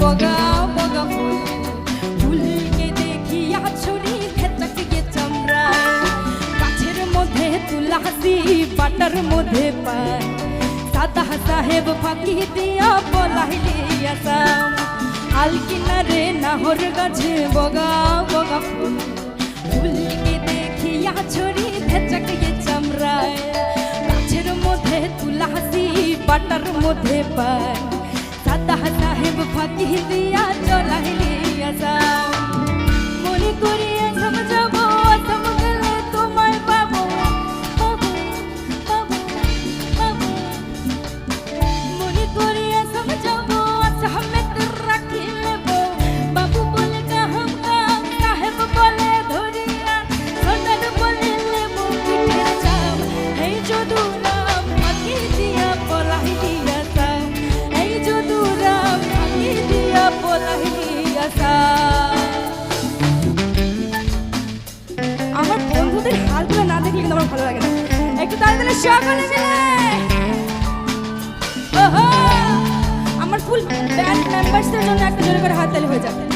بقى بقى فوق ভুল দেখি আছুরি খেতক গে চামড়া। কাছের মধ্যে তুলাসি বাটার মধ্যে পায়। দাদা সাহেব ফাঁকি দিয়া বলাইলি আসাম। আল নাহর গাছে বগা বগা ফুল, ফুলকে দেখি আছুরি খেচক গে চামড়ায়। কাছের মধ্যে তুলাসি পাটার মধ্যে পায়। সাহেব ফাঁকি দিয়া চলাইলি যাও মনে করিয়া ভালো লাগে না। একটু তাড়াতাড়ি সকলে মিলে! আমার ফুল ব্যান্ড মেম্বারসদের জন্য একটা জোরে করে হাততালি হয়ে যাবে।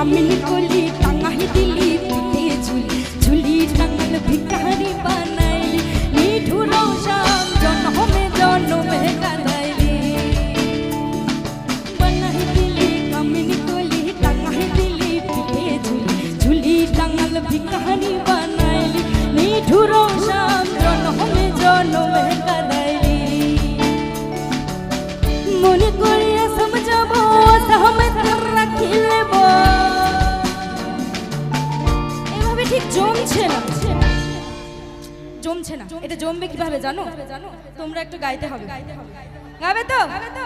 কামিনী কলি টাঙ্গাহি দিলি পিঠে ঝুলি। ঝুলি টাঙ্গাল ভিকারি বানাইলি নিঠুর শাম জন্মে জন্মে কাদাইলি। পান্নাহি দিলি, কামিনী কলি টাঙ্গাহি দিলি পিঠে ঝুলি। ঝুলি নিঠুর জমছে না। এটা জমবে কীভাবে জানো? তোমরা একটু গাইতে হবে। গাবে তো গাবে তো